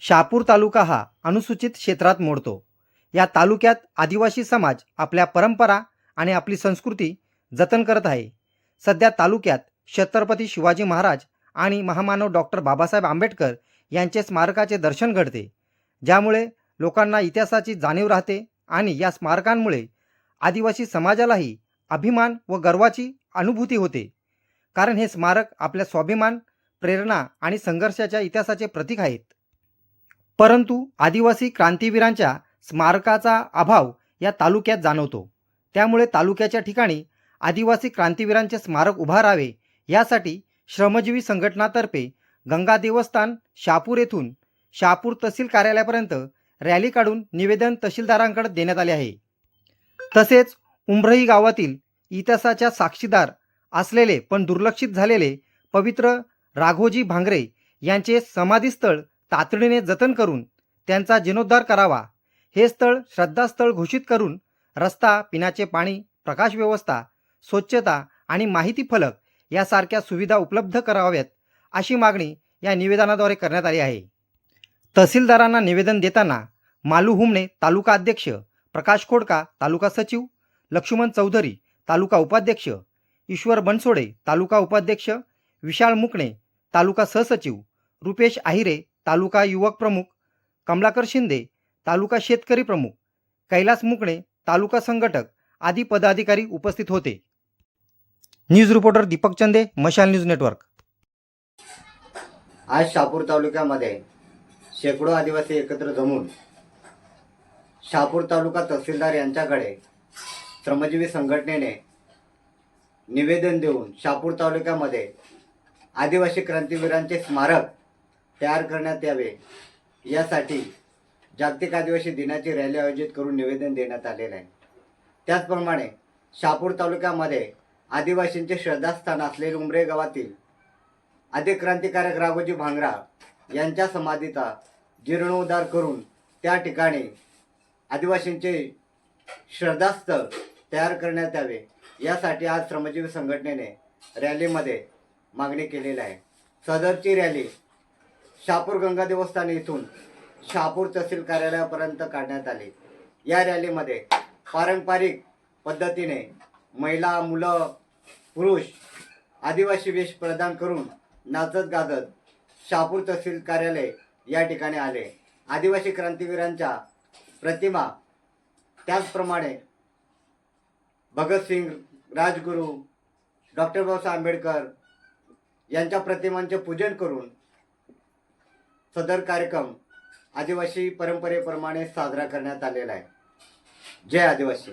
शहापूर तालुका हा अनुसूचित क्षेत्रात मोडतो. या तालुक्यात आदिवासी समाज आपल्या परंपरा आणि आपली संस्कृती जतन करत आहे. सध्या तालुक्यात छत्रपती शिवाजी महाराज आणि महामानव डॉक्टर बाबासाहेब आंबेडकर यांचे स्मारकाचे दर्शन घडते. ज्यामुळे लोकांना इतिहासाची जाणीव राहते आणि या स्मारकांमुळे आदिवासी समाजालाही अभिमान व गर्वाची अनुभूती होते. कारण हे स्मारक आपल्या स्वाभिमान प्रेरणा आणि संघर्षाच्या इतिहासाचे प्रतीक आहेत. परंतु आदिवासी क्रांतीवीरांच्या स्मारकाचा अभाव या तालुक्यात जाणवतो. त्यामुळे तालुक्याच्या ठिकाणी आदिवासी क्रांतीवीरांचे स्मारक उभारावे यासाठी श्रमजीवी संघटनातर्फे गंगा देवस्थान शापूर येथून शापूर तहसील कार्यालयापर्यंत रॅली काढून निवेदन तहसीलदारांकडे देण्यात आले आहे. तसेच उमरही गावातील इतिहासाच्या साक्षीदार असलेले पण दुर्लक्षित झालेले पवित्र राघोजी भांगरे यांचे समाधीस्थळ तातडीने जतन करून त्यांचा जीर्णोद्धार करावा. हे स्थळ श्रद्धास्थळ घोषित करून रस्ता पिण्याचे पाणी प्रकाश व्यवस्था स्वच्छता आणि माहिती फलक यासारख्या सुविधा उपलब्ध कराव्यात अशी मागणी या निवेदनाद्वारे करण्यात आली आहे. तहसीलदारांना निवेदन देताना मालू हुमणे तालुका अध्यक्ष प्रकाश खोडका तालुका सचिव लक्ष्मण चौधरी तालुका उपाध्यक्ष ईश्वर बनसोडे तालुका उपाध्यक्ष विशाळ मुकणे तालुका सहसचिव रुपेश आहिरे तालुका युवक प्रमुख कमलाकर शिंदे तालुका शेतकरी प्रमुख कैलास मुकणे तालुका संघटक आदी पदाधिकारी उपस्थित होते. न्यूज रिपोर्टर दीपक चंदे मशाल न्यूज नेटवर्क. आज शहापूर तालुक्यामध्ये शेकडो आदिवासी एकत्र जमून शहापूर तालुका तहसीलदार यांच्याकडे श्रमजीवी संघटनेने निवेदन देऊन शहापूर तालुक्यामध्ये आदिवासी क्रांतीवीरांचे स्मारक तयार करण्यात यावे. यासाठी जागतिक आदिवासी दिनाची रॅली आयोजित करून निवेदन देण्यात आलेलं आहे. त्याचप्रमाणे शहापूर तालुक्यामध्ये आदिवासींचे श्रद्धास्थान असलेले उमरे गावातील आदी क्रांतिकारक राघोजी भांगरा यांच्या समाधीचा जीर्णोद्धार करून त्या ठिकाणी आदिवासींचे श्रद्धास्थळ तयार करण्यात यावे. यासाठी आज श्रमजीवी संघटनेने रॅलीमध्ये मागणी केलेली आहे. सदरची रॅली शहापूर गंगा देवस्थान येथून शहापूर तहसील कार्यालयापर्यंत काढण्यात आली. या रॅलीमध्ये पारंपरिक पद्धतीने महिला मुलं पुरुष आदिवासी वेश प्रदान करून नाचत गाजत शहापूर तहसील कार्यालय या ठिकाणी आले. आदिवासी क्रांतीवीरांच्या प्रतिमा त्याचप्रमाणे भगतसिंग राजगुरू डॉक्टर बाबासाहेब आंबेडकर यांच्या प्रतिमांचे पूजन करून सदर कार्यक्रम आदिवासी परंपरेप्रमाणे साजरा करण्यात आलेला आहे. जय आदिवासी.